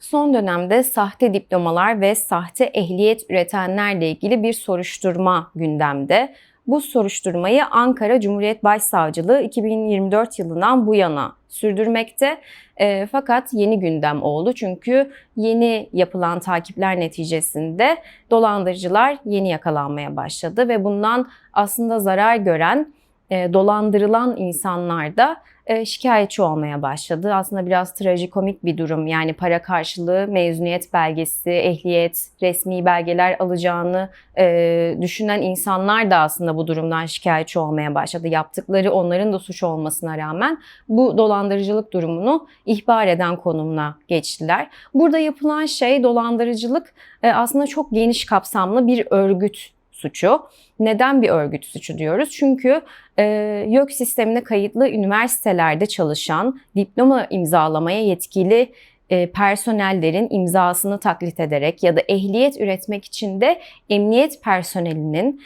Son dönemde sahte diplomalar ve sahte ehliyet üretenlerle ilgili bir soruşturma gündemde. Bu soruşturmayı Ankara Cumhuriyet Başsavcılığı 2024 yılından bu yana sürdürmekte. E, fakat yeni gündem oldu çünkü yeni yapılan takipler neticesinde dolandırıcılar yeni yakalanmaya başladı ve bundan aslında zarar gören e, dolandırılan insanlar da e, şikayetçi olmaya başladı. Aslında biraz trajikomik bir durum. Yani para karşılığı mezuniyet belgesi, ehliyet, resmi belgeler alacağını e, düşünen insanlar da aslında bu durumdan şikayetçi olmaya başladı. Yaptıkları onların da suç olmasına rağmen bu dolandırıcılık durumunu ihbar eden konumuna geçtiler. Burada yapılan şey dolandırıcılık e, aslında çok geniş kapsamlı bir örgüt suçu. Neden bir örgüt suçu diyoruz? Çünkü e, YÖK sistemine kayıtlı üniversitelerde çalışan, diploma imzalamaya yetkili e, personellerin imzasını taklit ederek ya da ehliyet üretmek için de emniyet personelinin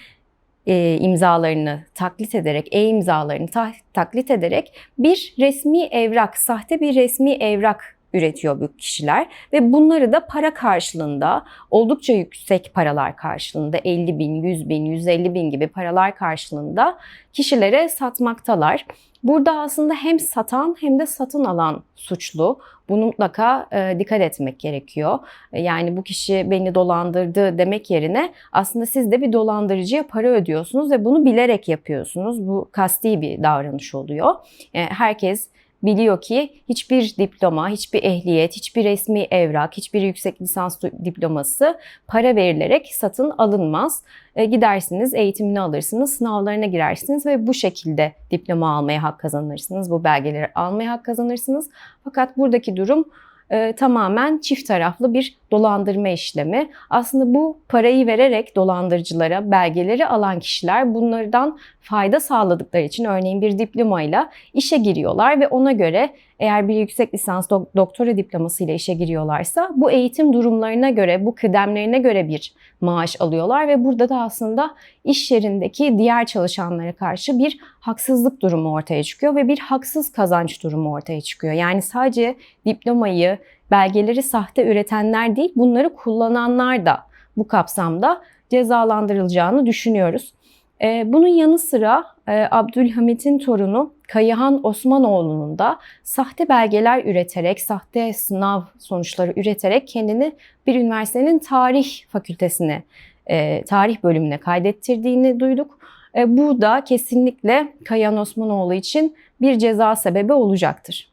e, imzalarını taklit ederek, e-imzalarını ta- taklit ederek bir resmi evrak, sahte bir resmi evrak üretiyor bu kişiler ve bunları da para karşılığında oldukça yüksek paralar karşılığında 50 bin, 100 bin, 150 bin gibi paralar karşılığında kişilere satmaktalar. Burada aslında hem satan hem de satın alan suçlu. Bunu mutlaka e, dikkat etmek gerekiyor. E, yani bu kişi beni dolandırdı demek yerine aslında siz de bir dolandırıcıya para ödüyorsunuz ve bunu bilerek yapıyorsunuz. Bu kasti bir davranış oluyor. E, herkes biliyor ki hiçbir diploma, hiçbir ehliyet, hiçbir resmi evrak, hiçbir yüksek lisans diploması para verilerek satın alınmaz. E, gidersiniz, eğitimini alırsınız, sınavlarına girersiniz ve bu şekilde diploma almaya hak kazanırsınız. Bu belgeleri almaya hak kazanırsınız. Fakat buradaki durum e, tamamen çift taraflı bir dolandırma işlemi. Aslında bu parayı vererek dolandırıcılara belgeleri alan kişiler bunlardan fayda sağladıkları için örneğin bir diplomayla işe giriyorlar ve ona göre eğer bir yüksek lisans do- doktora diplomasıyla işe giriyorlarsa bu eğitim durumlarına göre, bu kıdemlerine göre bir maaş alıyorlar ve burada da aslında iş yerindeki diğer çalışanlara karşı bir haksızlık durumu ortaya çıkıyor ve bir haksız kazanç durumu ortaya çıkıyor. Yani sadece diplomayı, belgeleri sahte üretenler değil, bunları kullananlar da bu kapsamda cezalandırılacağını düşünüyoruz. Ee, bunun yanı sıra e, Abdülhamit'in torunu Kayıhan Osmanoğlu'nun da sahte belgeler üreterek, sahte sınav sonuçları üreterek kendini bir üniversitenin tarih fakültesine, e, tarih bölümüne kaydettirdiğini duyduk. E, bu da kesinlikle Kayıhan Osmanoğlu için bir ceza sebebi olacaktır.